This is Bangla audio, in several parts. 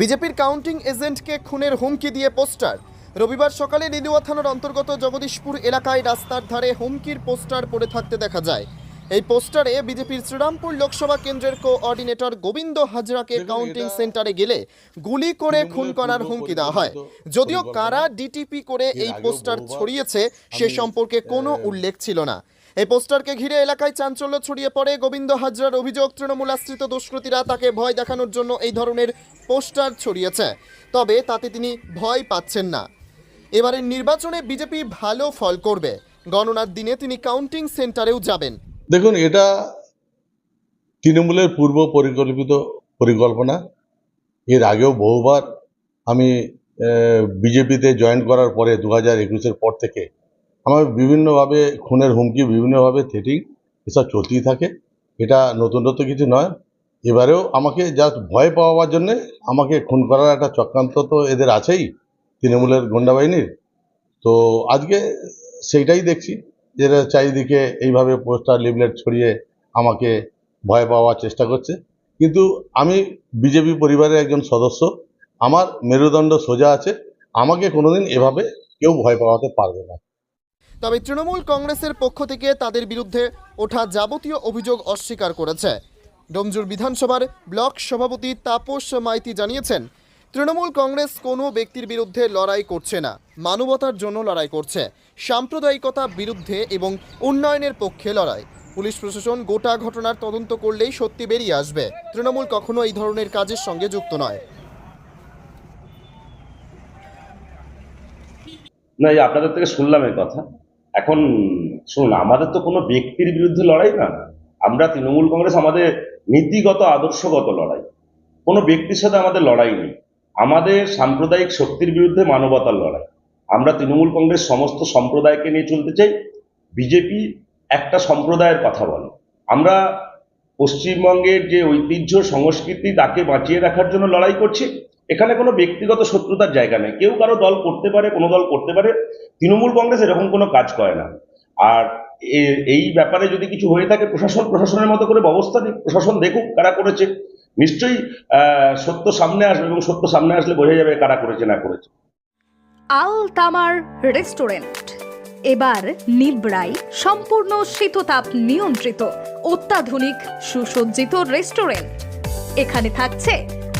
বিজেপির কাউন্টিং এজেন্টকে খুনের হুমকি দিয়ে পোস্টার। রবিবার সকালে লিলুয়া থানার অন্তর্গত জগদীশপুর এলাকায় রাস্তার ধারে হুমকির পোস্টার পড়ে থাকতে দেখা যায়। এই পোস্টারে বিজেপির শ্রীরামপুর লোকসভা কেন্দ্রের কোঅর্ডিনেটর গোবিন্দ হাজরাকে কাউন্টিং সেন্টারে গেলে গুলি করে খুন করার হুমকি দেওয়া হয়। যদিও কারা ডিটিপি করে এই পোস্টার ছড়িয়েছে সে সম্পর্কে কোনো উল্লেখ ছিল না। এই পোস্টারকে ঘিরে এলাকায় চাঞ্চল্য ছড়িয়ে পড়ে। গোবিন্দ হাজরার অভিযোগ, তৃণমূল আশ্রিত দুষ্কৃতীরা তাকে ভয় দেখানোর জন্য এই ধরনের পোস্টার ছড়িয়েছে। তবে তাতে তিনি ভয় পাচ্ছেন না। এবারের নির্বাচনে বিজেপি ভালো ফল করবে। গণনার দিনে তিনি কাউন্টিং সেন্টারেও যাবেন। দেখুন, এটা তৃণমূলের পূর্ব পরিকল্পিত পরিকল্পনা। এর আগেও বহুবার আমি বিজেপিতে জয়েন করার পরে দু হাজার একুশের পর থেকে আমার বিভিন্নভাবে খুনের হুমকি, বিভিন্নভাবে থ্রেটিং এসব চলতেই থাকে। এটা নতুনত্ব কিছু নয়। এবারেও আমাকে জাস্ট ভয় পাওয়ার জন্যে আমাকে খুন করার একটা চক্রান্ত তো এদের আছেই, তৃণমূলের গুন্ডা বাহিনীর। তো আজকে সেইটাই দেখছি যেটা চারিদিকে এইভাবে পোস্টার, লিফলেট ছড়িয়ে আমাকে ভয় পাওয়ার চেষ্টা করছে। কিন্তু আমি বিজেপি পরিবারের একজন সদস্য, আমার মেরুদণ্ড সোজা আছে, আমাকে কোনোদিন এভাবে কেউ ভয় পাওয়াতে পারবে না। তবে তৃণমূল কংগ্রেসের পক্ষ থেকে তাদের বিরুদ্ধে ওঠা যাবতীয় অভিযোগ অস্বীকার করেছে। ডোমজুর বিধানসভার ব্লক সভাপতি তাপস মাইতি জানিয়েছেন, তৃণমূল কংগ্রেস কোনো ব্যক্তির বিরুদ্ধে লড়াই করছে না, মানবতার জন্য লড়াই করছে, সাম্প্রদায়িকতা বিরুদ্ধে এবং উন্নয়নের পক্ষে লড়াই। পুলিশ প্রশাসন গোটা ঘটনার তদন্ত করলেই সত্যি বেরিয়ে আসবে। তৃণমূল কখনো এই ধরনের কাজের সঙ্গে যুক্ত নয়। না আপনাদের থেকে শুনলাম এই কথা। এখন শুনুন, আমাদের তো কোনো ব্যক্তির বিরুদ্ধে লড়াই না। আমরা তৃণমূল কংগ্রেস আমাদের নীতিগত, আদর্শগত লড়াই। কোনো ব্যক্তির সাথে আমাদের লড়াই নেই। আমাদের সাম্প্রদায়িক শক্তির বিরুদ্ধে মানবতার লড়াই। আমরা তৃণমূল কংগ্রেস সমস্ত সম্প্রদায়কে নিয়ে চলতে চাই। বিজেপি একটা সম্প্রদায়ের কথা বলে। আমরা পশ্চিমবঙ্গের যে ঐতিহ্য, সংস্কৃতি, তাকে বাঁচিয়ে রাখার জন্য লড়াই করছি। এখানে কোনো ব্যক্তিগত শত্রুতার জায়গা নেই। কেউ কারও দল করতে পারে, কোনো দল করতে পারে, তৃণমূল কংগ্রেস এরকম কোনো কাজ করে না। আর এই ব্যাপারে যদি কিছু হয়ে থাকে, প্রশাসন, প্রশাসনের মতো করে ব্যবস্থা নিক, প্রশাসন দেখুক কারা করেছে। নিশ্চয়ই সত্য সামনে আসবে এবং সত্য সামনে আসলে বোঝা যাবে কারা করেছে, না করেছে। আল তামার রেস্টুরেন্ট। এবার নিবড়াই সম্পূর্ণ শীততাপ নিয়ন্ত্রিত, অত্যাধুনিক, সুসজ্জিত রেস্টুরেন্ট। এখানে থাকছে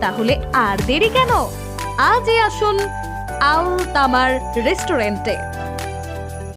তাহলে আর দেরি কেন? আজই আসুন আল তামার রেস্টুরেন্টে।